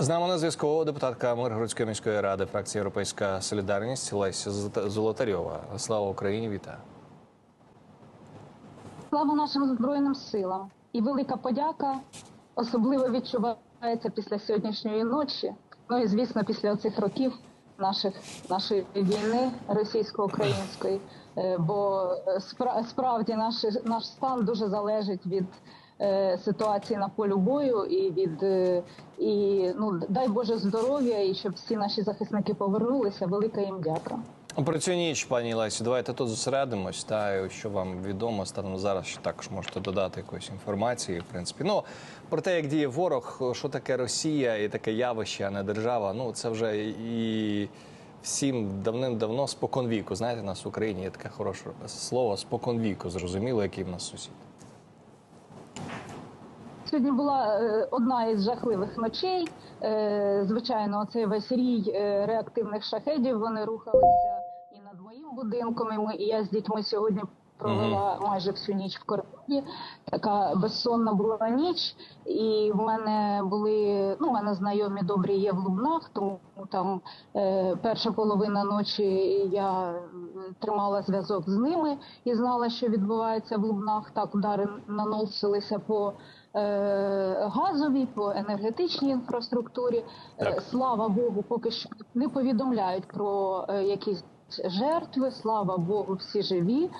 З нами на зв'язку депутатка Миргородської міської ради, фракції Європейська Солідарність Леся Золотарьова. Слава Україні! Вітаю! Слава нашим збройним силам і велика подяка особливо відчувається після сьогоднішньої ночі. Ну і звісно, після цих років наших нашої війни російсько-української. Е, Бо справді наш, наш стан дуже залежить від ситуації на полю бою і від е, і ну дай Боже здоров'я, і щоб всі наші захисники повернулися. Велика їм дяка. Про цю ніч, пані Лесі, давайте тут зосередимось. Та що вам відомо станом зараз, що також можете додати якоїсь інформації. В принципі, ну про те, як діє ворог, що таке Росія і таке явище, а не держава. Ну це вже і всім давним-давно споконвіку. Знаєте, нас в Україні є таке хороше слово споконвіку. Зрозуміло, який в нас сусід. Сьогодні була е, одна із жахливих ночей. Е, звичайно, цей весь рій е, реактивних шахедів. Вони рухалися і над моїм будинком. І, ми, і я з дітьми сьогодні провела майже всю ніч в коридорі. Така безсонна була ніч. І в мене були ну, в мене знайомі добрі є в Лубнах, тому там е, перша половина ночі я тримала зв'язок з ними і знала, що відбувається в Лубнах. Так удари наносилися по газовій, по енергетичній інфраструктурі. Е, Так. Слава Богу, поки що не повідомляють про е, якісь жертви. Слава Богу, всі живі.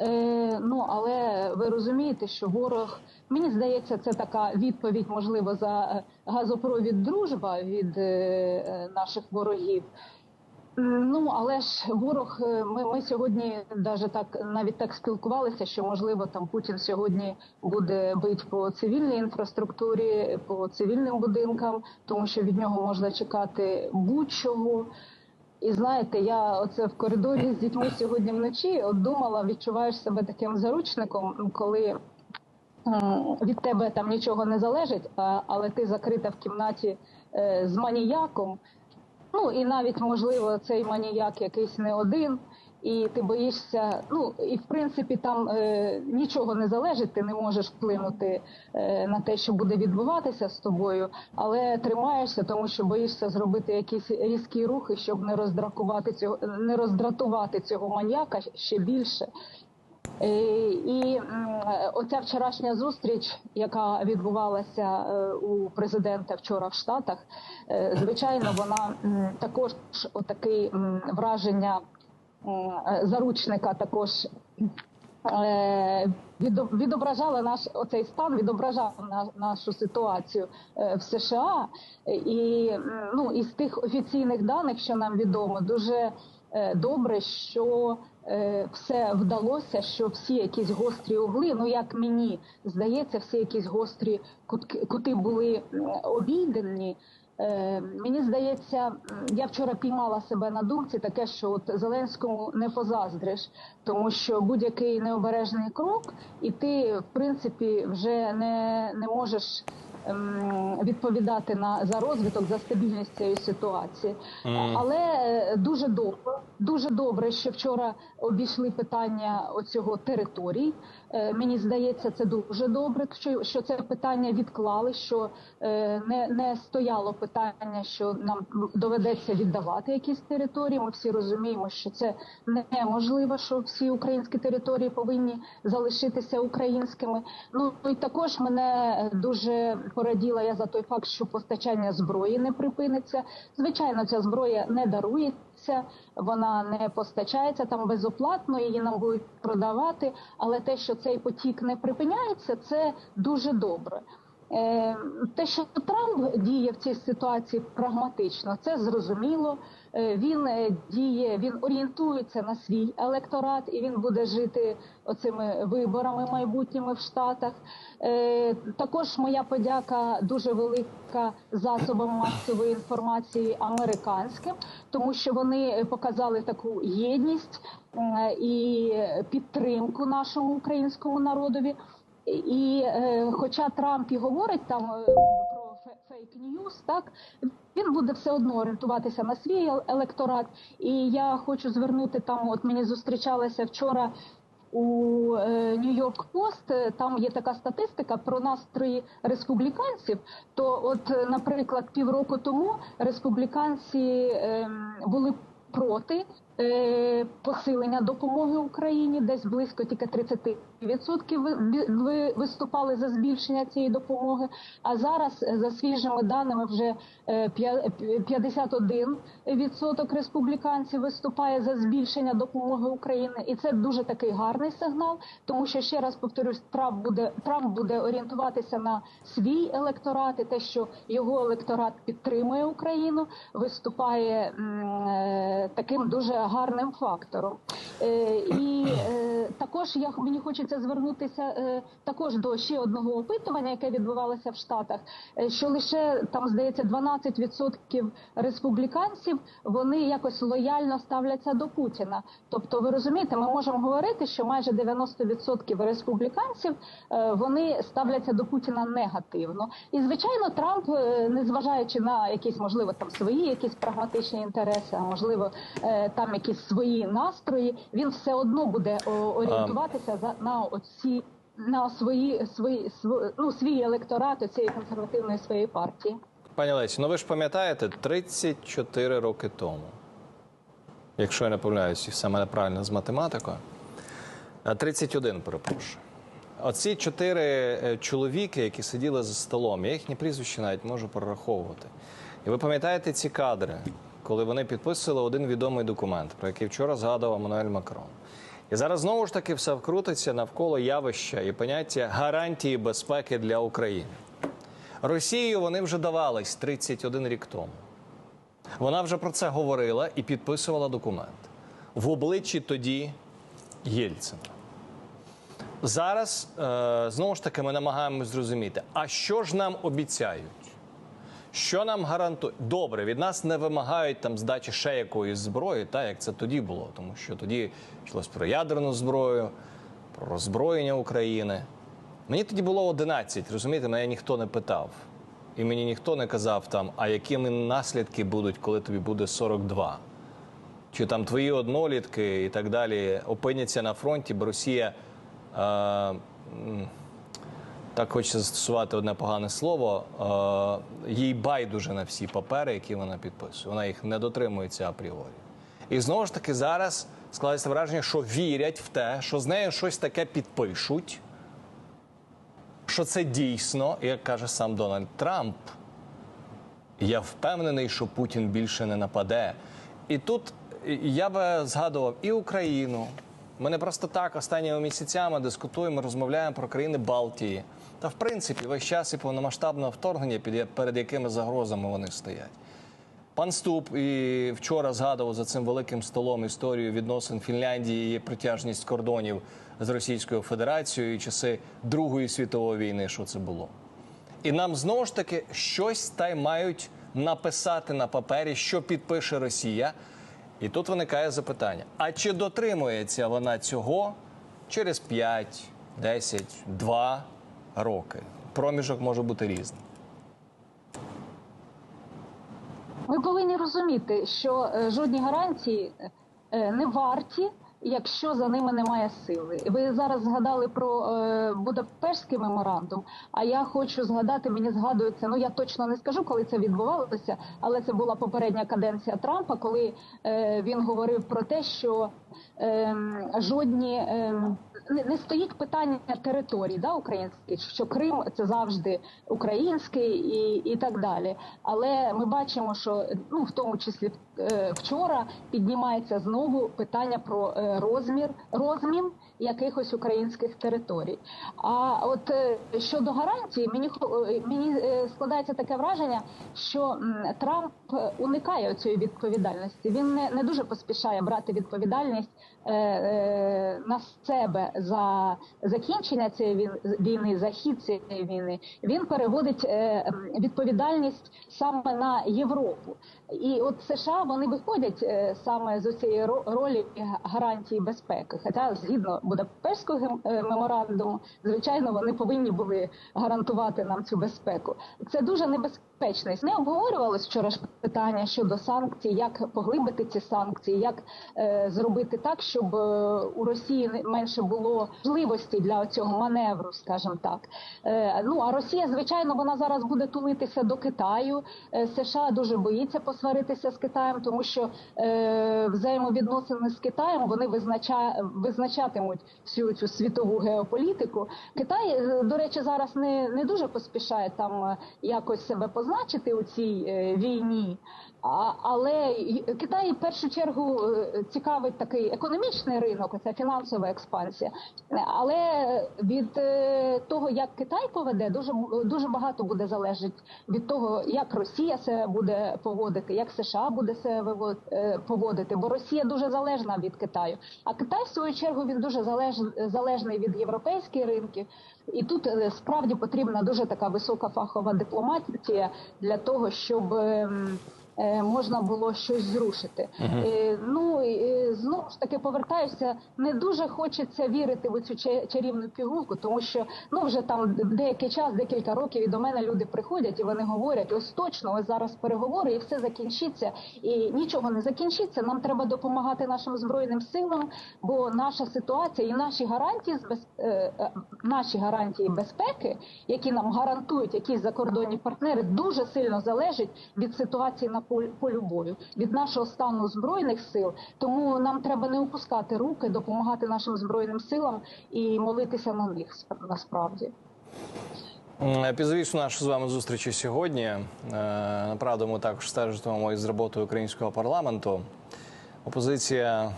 Е, ну але ви розумієте, що ворог мені здається, це така відповідь, можливо, за е, газопровід дружба від е, е, наших ворогів. Ну але ж ворог, е, ми, ми сьогодні даже так навіть так спілкувалися, що можливо там Путін сьогодні буде бити по цивільній інфраструктурі, по цивільним будинкам, тому що від нього можна чекати будь-чого. І знаєте, я оце в коридорі з дітьми сьогодні вночі от думала, відчуваєш себе таким заручником, коли від тебе там нічого не залежить, але ти закрита в кімнаті е, з маніяком. Ну і навіть можливо цей маніяк якийсь не один, і ти боїшся. Ну і в принципі там е, нічого не залежить, ти не можеш вплинути е, на те, що буде відбуватися з тобою, але тримаєшся, тому що боїшся зробити якісь різкі рухи, щоб не роздракувати цього, не роздратувати цього маніяка ще більше. Е, І оця вчорашня зустріч, яка відбувалася е, у президента вчора в Штатах, е, звичайно, вона також отакий м, враження заручника також. Відображала наш оцей стан, відображав нашу ситуацію в США, і ну із тих офіційних даних, що нам відомо, дуже добре, що все вдалося, що всі якісь гострі угли, ну як мені здається, всі якісь гострі кути були обійдені. Е, Мені здається, я вчора піймала себе на думці таке, що от Зеленському не позаздриш, тому що будь-який необережний крок, і ти в принципі вже не, не можеш відповідати на за розвиток, за стабільність цієї ситуації. Але е, дуже добре, дуже добре, що вчора обійшли питання оцього територій. Е, Мені здається, це дуже добре, що, це питання відклали, що е, не, не стояло питання, що нам доведеться віддавати якісь території. Ми всі розуміємо, що це неможливо, що всі українські території повинні залишитися українськими. Ну і також мене дуже пораділа я за той факт, що постачання зброї не припиниться. Звичайно, ця зброя не дарується, вона не постачається там безоплатно, її нам будуть продавати. Але те, що цей потік не припиняється, це дуже добре. Е, Те, що Трамп діє в цій ситуації прагматично, це зрозуміло. Е, Він е, діє, він орієнтується на свій електорат, і він буде жити оцими виборами майбутніми в Штатах. Е, Також моя подяка дуже велика засобам масової інформації американським, тому що вони показали таку єдність і підтримку нашому українському народові. І хоча Трамп і говорить там е, фейк ньюс, так він буде все одно орієнтуватися на свій електорат. І я хочу звернути там. От мені зустрічалася вчора у Нью-Йорк Пост там є така статистика про настрої республіканців. То, от, е, наприклад, півроку тому республіканці були проти е, посилення допомоги Україні, десь близько тільки 30% ви- ви- ви- виступали за збільшення цієї допомоги. А зараз, е, за свіжими даними, вже е, п'я- п'я- 51% республіканців виступає за збільшення допомоги Україні, і це дуже такий гарний сигнал, тому що ще раз повторюсь, Трамп буде Трамп буде орієнтуватися на свій електорат, і те, що його електорат підтримує Україну, виступає е, таким дуже гарним фактором. Е, І е, також я мені хочеться звернутися е, також до ще одного опитування, яке відбувалося в Штатах, е, що лише там здається 12% республіканців вони якось лояльно ставляться до Путіна. Тобто, ви розумієте, ми можемо говорити, що майже 90% республіканців е, вони ставляться до Путіна негативно. І звичайно, Трамп, незважаючи на якісь можливо там свої якісь прагматичні інтереси, а можливо там якісь свої настрої, він все одно буде орієнтуватися за на оці. На свої свої св- ну, свій електорат цієї консервативної своєї партії. Пані Лесі, ну ви ж пам'ятаєте, 34 роки тому, якщо я не помиляюсь, саме правильно з математикою, е, 31, перепрошую. Оці чотири е, чоловіки, які сиділи за столом, я їхні прізвища навіть можу прораховувати. І ви пам'ятаєте ці кадри, коли вони підписували один відомий документ, про який вчора згадував Мануель Макрон. І зараз знову ж таки все вкрутиться навколо явища і поняття гарантії безпеки для України. Росією вони вже давались 31 рік тому. Вона вже про це говорила і підписувала документ в обличчі тоді Єльцина. Зараз е, знову ж таки ми намагаємось зрозуміти, а що ж нам обіцяють? Що нам гарантують? Добре, від нас не вимагають там здачі ще якоїсь зброї, та як це тоді було, тому що тоді йшлось про ядерну зброю, про роззброєння України. Мені тоді було 11, розумієте, мене ніхто не питав. І мені ніхто не казав там, а якими наслідки будуть, коли тобі буде 42. Чи там твої однолітки і так далі опиняться на фронті, бо Росія. Е, так хочеться застосувати одне погане слово. Е, їй байдуже на всі папери, які вона підписує. Вона їх не дотримується апріорі. І знову ж таки зараз складається враження, що вірять в те, що з нею щось таке підпишуть, що це дійсно, як каже сам Дональд Трамп. Я впевнений, що Путін більше не нападе. І тут я би згадував і Україну. Ми не просто так останніми місяцями дискутуємо, розмовляємо про країни Балтії. Та в принципі весь час і повномасштабного вторгнення, перед якими загрозами вони стоять. Пан Ступ і вчора згадував за цим великим столом історію відносин Фінляндії і притяжність кордонів з Російською Федерацією і часи Другої світової війни, що це було. І нам знову ж таки щось та й мають написати на папері, що підпише Росія. І тут виникає запитання: а чи дотримується вона цього через 5, 10, 2 роки? Проміжок може бути різним. Ми повинні розуміти, що е, жодні гарантії е, не варті, якщо за ними немає сили. Ви зараз згадали про е, Будапештський меморандум. А я хочу згадати, мені згадується, ну я точно не скажу, коли це відбувалося, але це була попередня каденція Трампа, коли е, він говорив про те, що е, жодні е, не, стоїть питання територій да, українських, що Крим це завжди український і, і так далі. Але ми бачимо, що ну в тому числі е, вчора піднімається знову питання про е, розмір розмін якихось українських територій. А от е, щодо гарантії, мені е, мені е, складається таке враження, що Трамп уникає цієї відповідальності. Він не, не дуже поспішає брати відповідальність е, е, на себе за закінчення цієї війни, за хід цієї війни, він переводить е, відповідальність саме на Європу. І от США вони виходять саме з цієї ролі гарантії безпеки. Хоча згідно Будапештського е, меморандуму, звичайно, вони повинні були гарантувати нам цю безпеку. Це дуже небезпечно. Не обговорювалось вчора ж питання щодо санкцій, як поглибити ці санкції, як е, зробити так, щоб е, у Росії менше було можливості для цього маневру, скажімо так. Е, ну а Росія, звичайно, вона зараз буде тулитися до Китаю. Е, США дуже боїться посваритися з Китаєм, тому що е, взаємовідносини з Китаєм вони визнача, визначатимуть всю цю світову геополітику. Китай, е, до речі, зараз не, не дуже поспішає там е, якось себе позначити у цій е, війні. Але Китай в першу чергу е, цікавить такий економічний ринок, це фінансова експансія. Але від е, того, як Китай поведе, дуже дуже багато буде залежить від того, як Росія себе буде поводити, як США буде себе е, поводити. Бо Росія дуже залежна від Китаю. А Китай, в свою чергу, він дуже залеж, залежний від європейських ринків. І тут справді потрібна дуже така висока фахова дипломатія для того, щоб. Е, Можна було щось зрушити. Е, Ну і е, знову ж таки повертаюся. Не дуже хочеться вірити в цю ча- чарівну пігулку, тому що ну вже там деякий час, декілька років, і до мене люди приходять і вони говорять: ось точно, ось зараз переговори, і все закінчиться, і нічого не закінчиться. Нам треба допомагати нашим збройним силам, бо наша ситуація і наші гарантії з без наші гарантії безпеки, які нам гарантують якісь закордонні партнери, дуже сильно залежать від ситуації на полю бою, від нашого стану збройних сил. Тому нам треба не опускати руки, допомагати нашим збройним силам і молитися на них насправді. М, нашу з вами зустрічі сьогодні. Е, Направду, ми також стежитимемо із роботою українського парламенту. Опозиція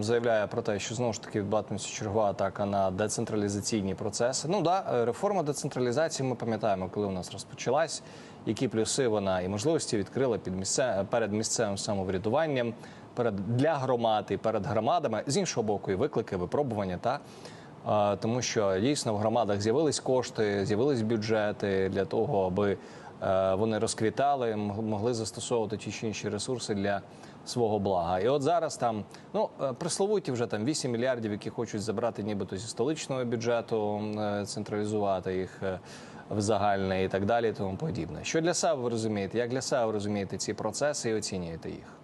заявляє про те, що знову ж таки відбуватиметься чергова атака на децентралізаційні процеси. Ну да, е, реформа децентралізації. Ми пам'ятаємо, коли у нас розпочалась, які плюси вона і можливості відкрила під місце перед місцевим самоврядуванням, перед для громад і перед громадами з іншого боку, і виклики, випробування та. Тому що дійсно в громадах з'явились кошти, з'явились бюджети для того, аби е, вони розквітали, могли застосовувати ті чи інші ресурси для свого блага. І от зараз там ну е, присловуті вже там 8 мільярдів, які хочуть забрати нібито зі столичного бюджету, е, централізувати їх в загальне і так далі, і тому подібне. Що для себе ви розумієте? Як для себе ви розумієте ці процеси і оцінюєте їх?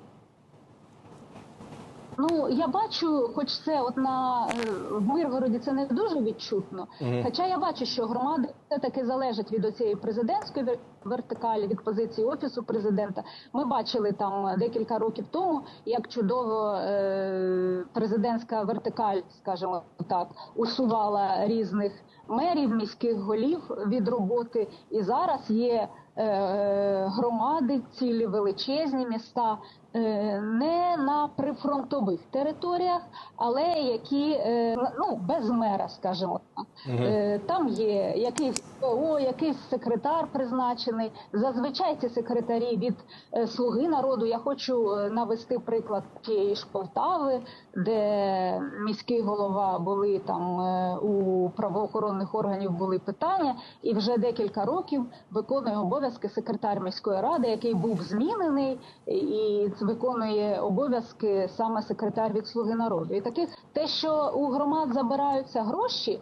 Ну я бачу, хоч це от на е, в Миргороді це не дуже відчутно. Хоча я бачу, що громади все таки залежать від оцієї президентської вер- вертикалі, від позиції офісу президента. Ми бачили там декілька років тому, як чудово е, президентська вертикаль, скажімо так, усувала різних мерів, міських голів від роботи. І зараз є е, громади, цілі величезні міста, е, не на прифронтових територіях, але які е, ну без мера, скажімо так. Е, Там є якийсь ООО, якийсь секретар призначений. Зазвичай ці секретарі від е, слуги народу. Я хочу е, навести приклад тієї ж Полтави, де міський голова були там е, у правоохоронних органів були питання, і вже декілька років виконує обов'язки секретар міської ради, який був змінений, і виконує обов'язки саме секретар від слуги народу. І таких те, що у громад забираються гроші.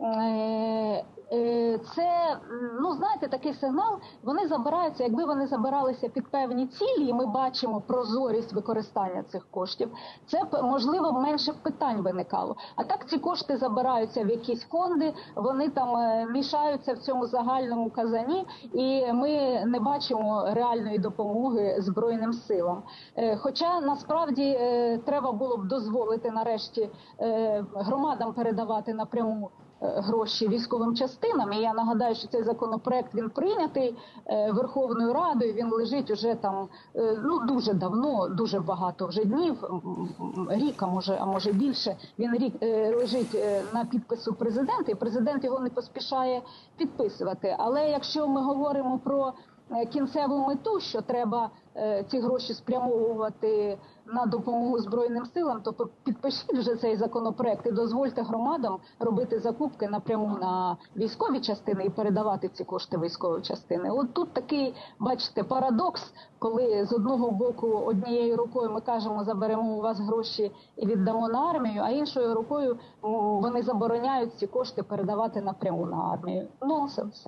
Е, е, Це ну знаєте такий сигнал. Вони забираються, якби вони забиралися під певні цілі, і ми бачимо прозорість використання цих коштів. Це можливо менше питань виникало. А так ці кошти забираються в якісь фонди, вони там е, мішаються в цьому загальному казані, і ми не бачимо реальної допомоги збройним силам. Хоча насправді треба було б дозволити нарешті громадам передавати напряму гроші військовим частинам. І я нагадаю, що цей законопроект він прийнятий е, Верховною Радою. Він лежить уже там е, ну дуже давно, дуже багато вже днів, рік, а може, а може більше. Він рік е, лежить на підпису президента, і президент його не поспішає підписувати. Але якщо ми говоримо про кінцеву мету, що треба е, ці гроші спрямовувати на допомогу збройним силам, то підпишіть вже цей законопроект і дозвольте громадам робити закупки напряму на військові частини і передавати ці кошти військові частини. От тут такий, бачите, парадокс, коли з одного боку однією рукою ми кажемо, заберемо у вас гроші і віддамо на армію, а іншою рукою вони забороняють ці кошти передавати напряму на армію. Нонсенс.